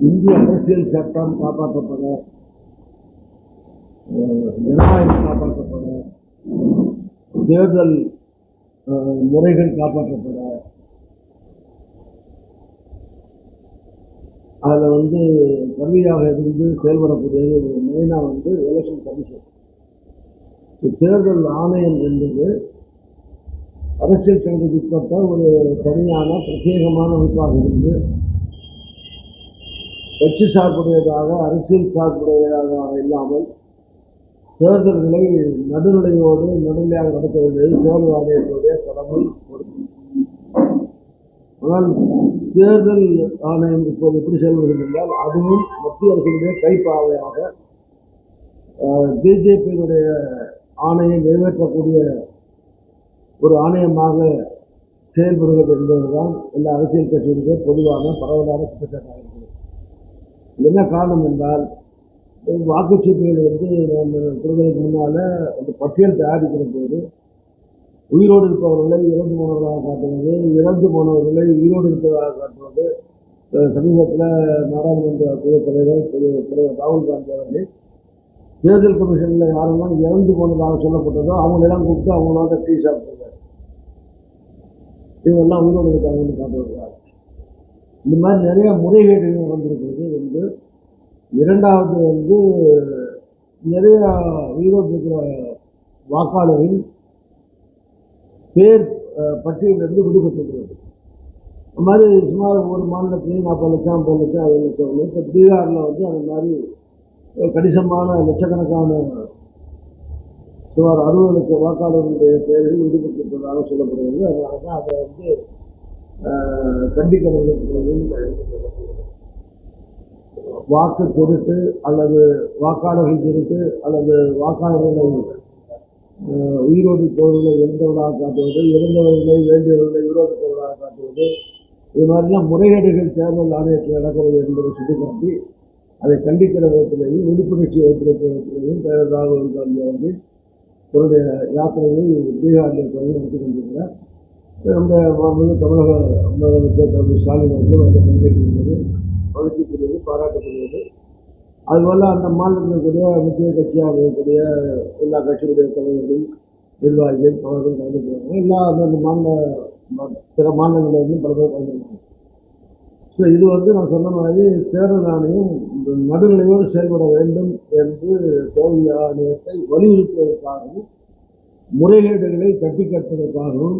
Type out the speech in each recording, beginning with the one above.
இந்திய அரசியல் சட்டம் காப்பாற்றப்பட ஜனநாயகம் காப்பாற்றப்பட தேர்தல் முறைகள் காப்பாற்றப்பட. அதில் வந்து கல்வியாக இருந்து செயல்படக்கூடியது மெயினாக வந்து எலெக்ஷன் கமிஷன் தேர்தல் ஆணையம் என்பது அரசியல் சட்டத்துக்கு உட்பட்ட ஒரு தனியான பிரத்யேகமான அமைப்பாக இருந்து கட்சி சார்புடையதாக அரசியல் சார்புடையதாக இல்லாமல் தேர்தல்களை நடுநிலையோடு நடுநிலையாக நடத்த வேண்டியது தேர்தல் ஆணையத்துடைய கடமை ஆனால் தேர்தல் ஆணையம் இப்போது எப்படி செயல்படுகிறது என்றால் அதுவும் மத்திய அரசினுடைய கைப்பாவையாக பிஜேபியினுடைய ஆணையை நிறைவேற்றக்கூடிய ஒரு ஆணையமாக செயல்படுகிறது என்பதுதான் எல்லா அரசியல் கட்சிகளுடைய பொதுவான பரவலான குற்றச்சாட்டாக இருக்கிறது. என்ன காரணம் என்றால் வாக்குச்சீட்டுகள் வந்து நம்ம கொடுக்கறதுக்கு முன்னால் அந்த பட்டியல் தயாரிக்கிற போது உயிரோடு இருப்பவர்களை இறந்து போனவர்களாக காட்டுவது இறந்து போனவர்களை உயிரோடு இருப்பதாக காட்டுவது சமீபத்தில் நாடாளுமன்ற குழு தலைவர் திரு தலைவர் ராகுல் காந்தி அவர்கள் தேர்தல் கமிஷனில் யாரெல்லாம் இறந்து போனதாக சொல்லப்பட்டதோ அவங்களெல்லாம் கூப்பிட்டு அவங்களோட டீ சாப்பிட்டு இவங்கெல்லாம் உயிரோடு இருக்காங்கன்னு காட்டுவதற்காக இந்த மாதிரி நிறைய முறைகேடுகள் நடந்திருக்கிறது வந்து இரண்டாவது வந்து நிறைய உயிரோடு இருக்கிற வாக்காளரின் பேர் பட்டியலிருந்து விடுபட்டிருக்கிறது. அந்த மாதிரி சுமார் ஒரு மாநிலத்திலையும் நாற்பது லட்சம் ஐம்பது லட்சம் அறுபது லட்சம் இப்போ பீகாரில் வந்து அந்த மாதிரி கணிசமான லட்சக்கணக்கான சுமார் அறுபது லட்சம் வாக்காளர்களுடைய பெயர்கள் விடுபட்டிருப்பதாக சொல்லப்படுகிறது. அதனால தான் அதை வந்து அஹ், வாக்கு கொடுத்து அல்லது வாக்காளர்கள் குறித்து அல்லது வாக்காளர்களை உயிரோடு போவர்களை இறந்தவர்களாக காட்டுவது இறந்தவர்களை வேண்டியவர்களை உயிரோடு போவதாக காட்டுவது இது மாதிரிலாம் முறைகேடுகள் தேர்தல் ஆணையத்தில் நடக்கிறது என்பதை சுட்டிக்காட்டி அதை கண்டிக்கிற விதத்திலேயும் விழிப்புணர்ச்சி ஏற்படுத்துகிற விதத்திலேயும் தேர்தல் ராகுல் காந்தி அவர்கள் தன்னுடைய யாத்திரையை பீகாரில் தொடங்கி நடத்தி கொண்டிருக்கிறார். இந்த மாண்புமிகு தமிழக முதலமைச்சர் தம்பி ஸ்டாலின் அவர்களும் அந்த பங்கேற்றிருந்தது மகிழ்ச்சிக்குரியது பாராட்டக்கூடியது. அதுபோல் அந்த மாநிலத்தில் இருக்கக்கூடிய முக்கிய கட்சியாக இருக்கக்கூடிய எல்லா கட்சியுடைய தலைவர்கள் நிர்வாகிகள் பலரும் கலந்துக்கிறாங்க எல்லா அந்தந்த மாநில பிற மாநிலங்களிலிருந்து பல பேர் கலந்துருக்காங்க ஸோ இது வந்து நான் சொன்ன மாதிரி தேர்தல் ஆணையம் நடுநிலையோடு செயல்பட வேண்டும் என்று கோவில் ஆணையத்தை வலியுறுத்துவதற்காகவும் முறைகேடுகளை கட்டி கட்டுவதற்காகவும்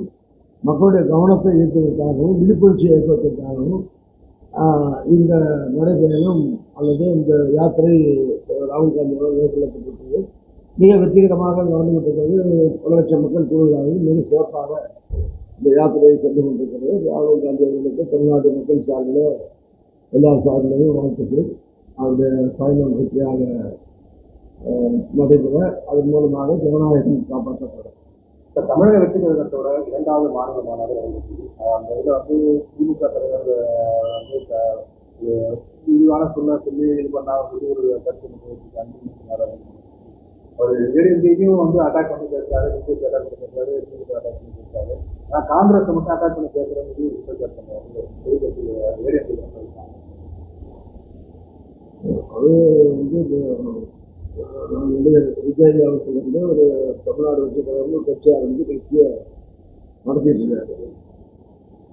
மக்களுடைய கவனத்தை ஈர்ப்பதற்காகவும் விழிப்புணர்ச்சி ஏற்படுத்துவதற்காகவும் இந்த நடைபயணம் அல்லது இந்த யாத்திரை ராகுல் காந்தியால் மேற்கொள்ளப்பட்டிருக்கிறது. மிக வெற்றிகரமாக நடந்து கொண்டிருக்கிறது பல லட்சம் மக்கள் கூடுதலாக மிக சிறப்பாக இந்த யாத்திரையை சென்று கொண்டிருக்கிறது. ராகுல் காந்தி அவர்களுக்கு தமிழ்நாட்டு மக்கள் சார்பில் எல்லா சார்பிலையும் வாழ்த்துக்கள். அந்த பயணம் வெற்றியாக நடைபெற அதன் மூலமாக ஜனநாயகம் காப்பாற்றப்படும். இப்போ தமிழக வெற்றி கழகத்தோட இரண்டாவது மாநில மாநாடு நடந்துச்சு அந்த இதில் வந்து திமுக தலைவர் வந்து க- ஒரு விரிவான சொல்ல சொல்லி இது பண்ணாத சொல்லி ஒரு கருத்து முன்வைச்சிருக்காங்க ஒரு ஏடிஎம்கேயும் வந்து அட்டாக் பண்ணி பேசுறாரு பிஜேபி அட்டாக் பண்ணி பேசுறாரு திமுக அட்டாக் பண்ணி பேசுறாரு ஆனால் காங்கிரஸ் மட்டும் அட்டாக் பண்ணி பேசுறது சொல்லி ஒரு குற்றச்சாட்டு பண்ணுவாங்க எதிர்கட்சி ஏடிஎம்கே சொல்லியிருக்காங்க அது வந்து இந்த, வந்து விஜய் அவர்கள் ஒரு தமிழ்நாடு வெற்றி கழகம் கட்சி ஆரம்பித்து கட்சியை நடத்திட்டு இருக்காரு.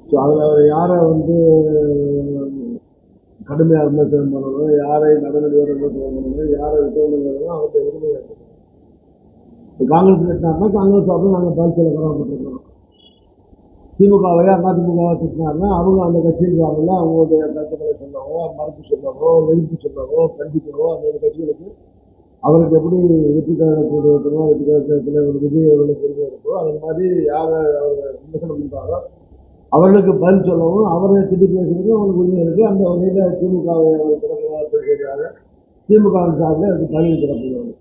ஸோ அதில் அவர் யாரை வந்து கடுமையாக விமர்சனம் பண்ணணும் யாரை நடுநிலையோட விமர்சனம் பண்ணணும் யாரை விட்டவங்கிறதும் அவர்கிட்ட உரிமை இப்போ காங்கிரஸ் கட்டினார்னா காங்கிரஸ் சார்பில் நாங்கள் பாலிசியில் கடமைப்பட்டிருக்கிறோம் அண்ணா திமுகவை திட்டினாருன்னா அவங்க அந்த கட்சியின் அவங்களுடைய கருத்துக்களை சொல்லவோ மறுப்பு சொல்லவோ எதிர்ப்பு சொல்லவோ கண்டிக்கவோ அந்த கட்சிகளுக்கு அவருக்கு எப்படி வெற்றி கழகத்துடைய திருநாள் வெற்றி கழகத்தில் ஒரு விஜய் அவர்களுக்கு உரிமை இருக்கோ அது மாதிரி யார் அவர் விமர்சனம் பண்ணுறாரோ அவர்களுக்கு பதில் சொல்லவும் அவரை திட்டி பேசுறதுக்கு அவங்களுக்கு உரிமை இருக்குது அந்த வகையில் திமுகவை அவர் திமுக சார்பில் அதுக்கு பதவி திறப்புகிறது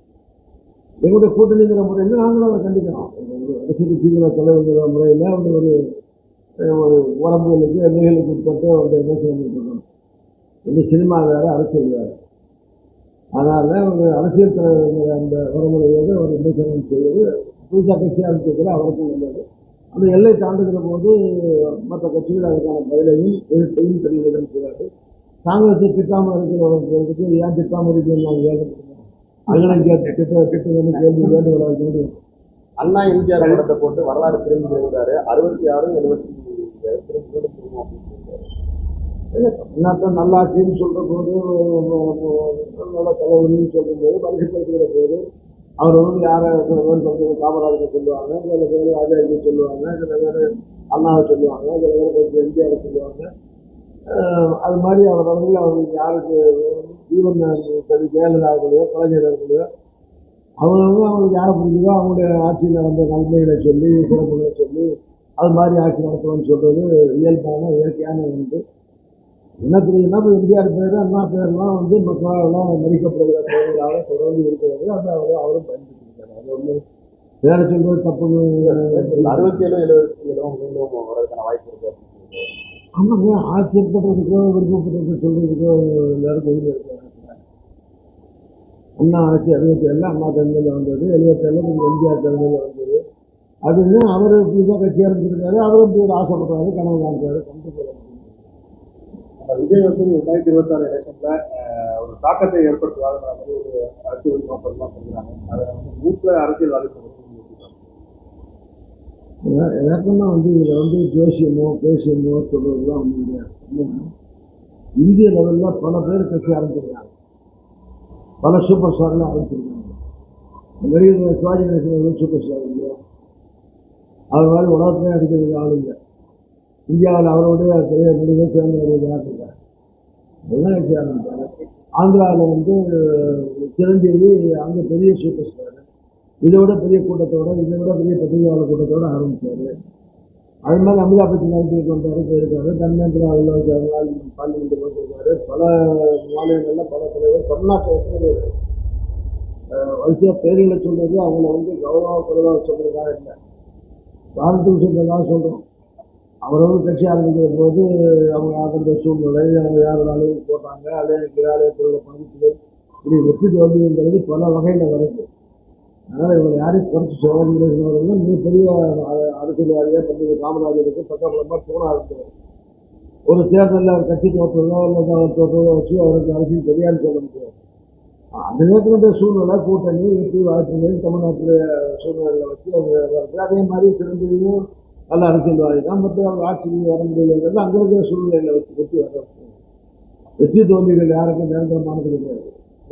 எங்களுடைய கூட்டணிங்கிற முறையில் நாங்களும் அதை கண்டிக்கிறோம் ஒரு அரசியல் கட்சிங்கிற தலைவர்கிற முறையில் அவங்க ஒரு ஒரு உறவுகளுக்கு எல்லைகளுக்கு உட்பட்டு அவங்க விமர்சனம் பண்ணிருக்கோம் இந்த சினிமா வேறு அரசியல் வேறு. அதனால் ஒரு அரசியல் தலைவருங்கிற அந்த வரமுறையோடு ஒரு விமர்சனம் செய்வது புதுசாக கட்சி ஆரம்பிச்சிருக்கிற அவருக்கும் உள்ளது அந்த எல்லை தாண்டுகிற போது மற்ற கட்சிகள் அதுக்கான பதிலையும் எதிர்ப்பையும் தெரிவிக்கிறது செய்யாது காங்கிரஸை திட்டாமல் இருக்கிறவர்களுக்கு ஏன் திட்டாமல் இருக்கிறது நாங்கள் கேட்கப்படுறோம் அங்கனம் கேட்டு திட்ட திட்டம் கேள்வி வேண்டுகிறார்கள் முடியும் அண்ணா எம்ஜிஆர் படத்தை போட்டு வரலாறு திரும்பி இருந்தாரு அறுபத்தி ஆறு எழுபத்தி திரும்பி திரும்பும் அப்படின்னு நல்லாட்சின்னு சொல்ற போது நல்ல தலைவர்னு சொல்லும் போது பரிசுப்படுத்துகிற போது அவர் வந்து யாரை சொல்றது காமராஜரை சொல்லுவாங்க சில பேர் ராஜாஜி சொல்லுவாங்க சில பேர் அண்ணாவை சொல்லுவாங்க சில பேர் கொஞ்சம் எம்ஜிஆர் சொல்லுவாங்க அது மாதிரி அவர் வந்து அவருக்கு யாருக்கு ஜீவன் சரி ஜெயலலிதா அவர்களையோ அவங்களுக்கு யாரை பிடிக்குதோ அவங்களுடைய ஆட்சியில் வந்த நன்மைகளை சொல்லி சிறப்புகளை சொல்லி அது மாதிரி ஆட்சி நடத்தணும்னு சொல்றது இயல்பான இயற்கையான ஒன்று என்ன தெரியும்னா இப்போ எம்ஜிஆர் பேர் அண்ணா பேர்லாம் வந்து மக்களால் மதிக்கப்படுகிற பெயர்களாக தொடர்ந்து இருக்கிறது. அது அவர் அவரும் பயன்படுத்திருக்காரு அது ஒன்று வேற சொல்றது தப்புன்னு அறுபத்தி ஏழு எழுபத்தி ஏழும் மீண்டும் வரதுக்கான வாய்ப்பு இருக்கு. ஆமாங்க ஆசைப்படுறதுக்கோ விருப்பப்படுறதுக்கோ சொல்றதுக்கோ எல்லாருக்கும் உரிமை இருக்கு அண்ணா ஆட்சி அறுபத்தி ஏழில் அண்ணா தலைமையில் வந்தது எழுபத்தேழில் கொஞ்சம் எம்ஜிஆர் தலைமையில் வந்தது. அதுன்னு அவர் புதுசாக கட்சி ஆரம்பிச்சிருக்காரு அவரும் ஒரு ஆசைப்படுறாரு கனவு காண்றாரு கண்டிப்பாக அந்த விஜய் வந்து ரெண்டாயிரத்தி இருபத்தி ஆறு எலெக்ஷன்ல ஒரு தாக்கத்தை ஏற்படுத்துவாங்க ஒரு அரசியல் நோக்கம்லாம் சொல்றாங்க. அதை வந்து மூத்த அரசியல்வாதிகள் எனக்குன்னா வந்து இதில் வந்து ஜோசியமோ பேசியமோ சொல்றதுலாம் ஒன்றும் என்னன்னா, இந்திய லெவலில் பல பேர் கட்சி ஆரம்பிச்சிருக்காங்க. பல சூப்பர் ஸ்டார்லாம் அழைச்சிருக்காங்க வெளியில் சிவாஜி கணேசன் சூப்பர் ஸ்டார் இல்லையா? அவர் மாதிரி உலகத்திலே அடிக்கிறதுக்கு ஆள் இல்லை. இந்தியாவில் அவருடைய பெரிய நடிகர் சிறந்த நடிகர் யார் இருக்கார் எல்லாம் ஆந்திராவில் வந்து சிரஞ்சீவி அங்கே பெரிய சூப்பர் ஸ்டார் இதை விட பெரிய கூட்டத்தோட இதை விட பெரிய பத்திரிகையாளர் கூட்டத்தோட ஆரம்பித்தார் அது மாதிரி அமிதாபத்தி பச்சன் நடிச்சுட்டு வந்தாரு போயிருக்காரு. தன்மேந்திரா உள்ள பார்லிமெண்ட் போயிருக்காரு. பல மாநிலங்களில் பல தலைவர் தமிழ்நாட்டில் வரிசையாக பேரில் அஹ் சொல்றது அவங்கள வந்து கௌரவ குறைவாக சொல்றதுக்காக இல்லை. பாரதத்துக்கு சொல்றதாக சொல்கிறோம் அவரவர் கட்சி ஆரம்பிக்கிற போது அவங்க ஆகின்ற சூழ்நிலை அவங்க யார் வேலையும் போட்டாங்க அலையனுக்கு ஆலயத்தோட பங்குகள் இப்படி வெற்றி தோல்விங்கிறது பல வகையில் வருது. அதனால் இவங்களை யாரையும் குறைச்சி சோதனை மிகப்பெரிய பெரிய அரசியல்வாதியாக பண்டிகை காமராஜருக்கு பக்கபலமாக தோண ஆரம்பிச்சார் ஒரு தேர்தலில் அவர் கட்சி தோற்றதோ அல்லது அவர் தோற்றதோ வச்சு அவருக்கு அரசியல் தெரியாதுன்னு சொல்ல முடியாது. அந்த நேரத்தினுடைய சூழ்நிலை கூட்டணி வெற்றி வாய்ப்புகள் தமிழ்நாட்டுடைய சூழ்நிலையில் வச்சு அவங்க அதே மாதிரி சிறந்தையும் நல்ல அரசியல்வாதி தான் மற்ற அவர் ஆட்சிக்கு வர முடியலைங்கிறது அங்கே இருக்கிற சூழ்நிலையில் வச்சு வெற்றி வர வெற்றி தோல்விகள் யாருக்கும் நிரந்தரமானது கிடையாது.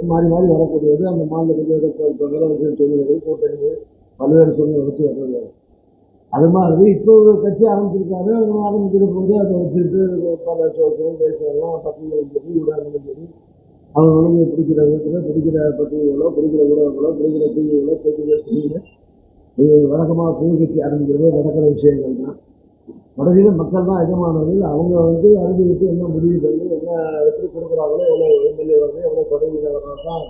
மாறி மாறி வரக்கூடியது. அந்த மாநிலத்தில் அரசியல் சூழ்நிலைகள் கூட்டணிகள் பல்வேறு சூழ்நிலை வச்சு வர்றது அது மாதிரி இப்போ ஒரு கட்சி ஆரம்பிச்சிருக்காரு அவங்க ஆரம்பிக்கிற போது அதை வச்சுட்டு பல சோசியல் பேசுறதெல்லாம் பத்திரிகைகளும் சரி ஊடகங்களும் சரி அவங்களுக்கு பிடிக்கிற விதத்தில் பிடிக்கிற பத்திரிகைகளோ பிடிக்கிற ஊடகங்களோ பிடிக்கிற டிவிகளோ பேசுகிற செய்யுங்க இது வழக்கமாக புது கட்சி ஆரம்பிக்கிறது நடக்கிற விஷயங்கள் தான் கடைசியில் மக்கள் தான் எஜமானவர்கள் அவங்க வந்து அறிஞ்சுக்கிட்டு என்ன முடிவு பண்ணி எப்படி கொடுக்குறாங்களோ எவ்வளோ எம்எல்ஏ வருது எவ்வளோ சதவீதம் தான்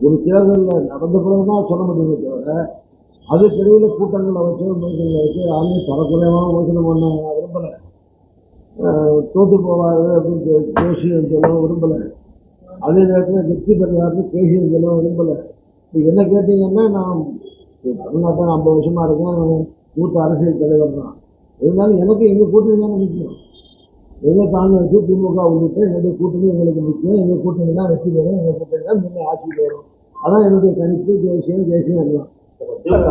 ஒரு தேர்தலில் நடந்த பிறகு தான் சொல்ல முடியுமே தவிர அதுக்கிடையில் கூட்டங்களை வச்சு மீட்டிங்களை வச்சு யாரையும் தரக்குறையமாக விமர்சனம் பண்ண விரும்பலை. தோற்று போவார் அப்படின்னு ஜோ- சொல்லவும் சொல்ல விரும்பலை. அதே நேரத்தில் வெற்றி பெறுவாருன்னு பேசியம் சொல்லவும் விரும்பலை. இப்போ என்ன கேட்டீங்கன்னா நான் தமிழ்நாட்டில் ஐம்பது வருஷமாக இருக்கேன் மூத்த அரசியல் தலைவர் தான். இருந்தாலும் எனக்கு எங்கள் கூட்டணி தானே முக்கியம் எங்கள் காங்கிரஸ் திமுக உள்ளிட்ட என்னுடைய கூட்டணி எங்களுக்கு முக்கியம். எங்கள் கூட்டணி தான் வெற்றி பெறும் எங்கள் கூட்டணி தான் முன்ன ஆட்சிக்கு வரும் அதான் என்னுடைய கணிப்பு ஜோசியம் ஜெயசியம் எல்லாம்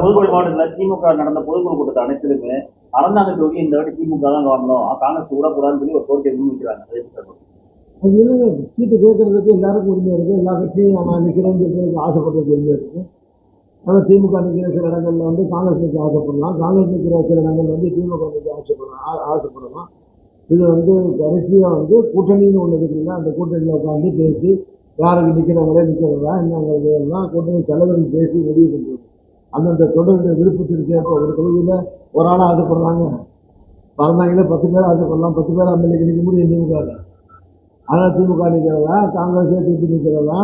புதுக்கோட்டை மாவட்டத்தில் திமுக நடந்த பொதுக்குழு கூட்டத்தை அனைத்திலுமே அறந்தாங்க தொகுதி இந்த வாட்டி திமுக தான் வரணும் காங்கிரஸ் விடக்கூடாதுன்னு சொல்லி ஒரு கோரிக்கை முன்வைக்கிறாங்க. அதை இல்லைங்க சீட்டு கேட்கறதுக்கு எல்லாருக்கும் உரிமை இருக்குது எல்லா கட்சியும் நான் நிற்கிறேன்னு சொல்றதுக்கு ஆசைப்படுறதுக்கு உரிமை இருக்குது ஆனால் திமுக நிற்கிற சில இடங்கள்ல வந்து காங்கிரஸ் நிற்க ஆசைப்படலாம். காங்கிரஸ் நிற்கிற சில இடங்கள்ல வந்து திமுக நிற்க ஆசைப்படலாம். ஆசைப்படலாம் இது வந்து கடைசியாக வந்து கூட்டணின்னு ஒன்று இருக்குல்ல அந்த கூட்டணியில் உட்காந்து பேசி யாருக்கு நிற்கிறவங்களே நிற்கிறதா என்னங்கிறது எல்லாம் கூட்டணி தலைவர்கள் பேசி முடிவு பண்ணுறது அந்தந்த தொடருடைய விருப்பத்திற்கு ஏற்ப ஒரு தொகுதியில் ஒரு ஆளாக ஆசைப்படுறாங்க பறந்தாங்களே பத்து பேர் ஆசைப்படலாம் பத்து பேர் அம்மலுக்கு நிற்க முடியும் திமுக அதனால் திமுக நிற்கிறதா காங்கிரஸ் திருப்பி நிற்கிறதா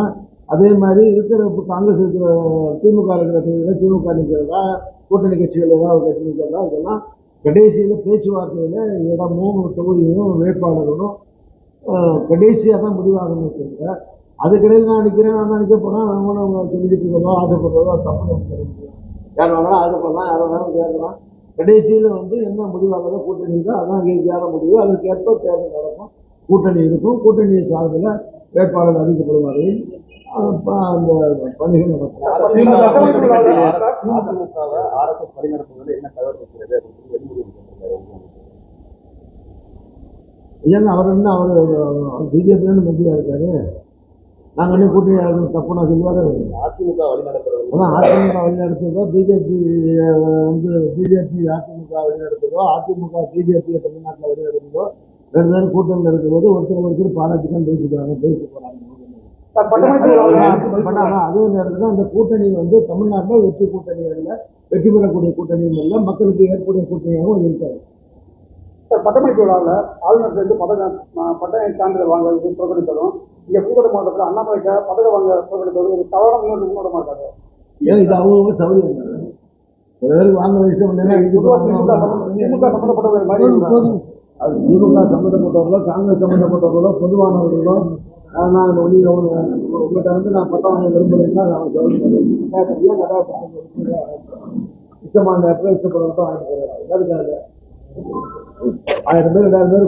அதே மாதிரி இருக்கிற இப்போ காங்கிரஸ் இருக்கிற திமுக இருக்கிற தொகுதியில் திமுக நிற்கிறதா கூட்டணி கட்சிகள் ஏதாவது கட்சி நிற்கிறதா இதெல்லாம் கடைசியில் பேச்சுவார்த்தையில் இடமும் தொகுதியும் வேட்பாளர்களும் கடைசியாக தான் முடிவாகணும் தவிர அதுக்கிடையில் நான் நிற்கிறேன் நான் தான் நிற்க போகிறேன் அவங்களும் அவங்க சொல்லிக்கிட்டு இருக்கிறதோ ஆசைப்படுறதோ தப்பு நமக்கு யார் வேணாலும் ஆசைப்படலாம் யார் வேணாலும் கேட்கலாம் கடைசியில் வந்து என்ன முடிவாகிறதோ கூட்டணி இருக்கோ அதான் இயற்கையான முடிவு. அதற்கேற்ப தேர்தல் நடக்கும். கூட்டணி இருக்கும். கூட்டணி சார்பில் வேட்பாளர் அறிவிக்கப்படுவார்கள் அந்த பணிகள் நடக்கும். ஏங்க அவர் என்ன அவர் பிஜேபியிலேருந்து மத்தியில் இருக்காரு. நாங்கள் என்ன கூட்டணி ஆளுநர் தப்பு நான் சொல்லுவார். அதிமுக வழிநடத்துறது அதான் அதிமுக வழிநடத்துதோ பிஜேபி வந்து பிஜேபி அதிமுக வழிநடத்துதோ அதிமுக பிஜேபி தமிழ்நாட்டில் வழிநடத்துதோ ரெண்டு பேரும் கூட்டணியில் இருக்கும்போது ஒருத்தர் ஒருத்தர் பாராட்டி தான் பேசிக்கிறாங்க பேசி போகிறாங்க அதே நேரத்தில் அந்த கூட்டணி வந்து தமிழ்நாட்டில் வெற்றி கூட்டணி அல்ல வெற்றி பெறக்கூடிய கூட்டணியும் இல்லை மக்களுக்கு ஏற்புடைய கூட்டணியாகவும் இருக்காது சார் பட்டமளிப்பு விழாவில் ஆளுநர் சேர்ந்து பதக்க ம- பட்டய சான்றிதழ் வாங்குறது புறக்கணித்ததும் இங்கே புதுக்கோட்டை மாவட்டத்தில் அண்ணாமலைக்கு பதக்கம் வாங்க புறக்கணித்ததும் இது தவறான முன்னோட மாட்டாங்க. ஏன் இது அவங்க சௌகரியம் பேருக்கு வாங்குற பொதுவாக திமுக சம்மந்த- திமுக சம்மந்தப்பட்டவர்கள் மாதிரி. அது திமுக சம்மந்தப்பட்டவர்களோ காங்கிரஸ் சம்மந்தப்பட்டவர்களோ பொதுவானவர்களோ நான் ஒளி உங்கள்கிட்ட வந்து நான் பட்டம் வாங்க விரும்பலைன்னா நான் சொல்லுவேன் இஷ்டமான நேரத்தில் இஷ்டப்படுறதும் வாங்கி போகிறாங்க அதுக்காக ஆயிரம் பேர் ரெண்டாயிரம் பேர்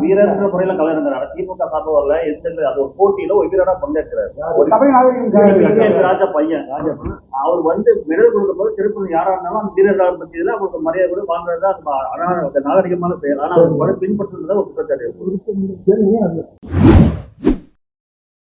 வீரன்ற முறையில கலைஞர் திமுக சார்பு வரல எந்த அது ஒரு போட்டியில ஒரு வீரரா பங்கேற்கிறார். ராஜா பையன் அவர் வந்து மெடல் கொடுக்கும் போது திருப்பதி யாரா இருந்தாலும் அந்த பற்றியில அவருக்கு மரியாதை கூட வாங்குறது தான் அது நாகரிகமான செயல். ஆனா அவர் பின்பற்றுறதுதான் ஒரு குற்றச்சாட்டு.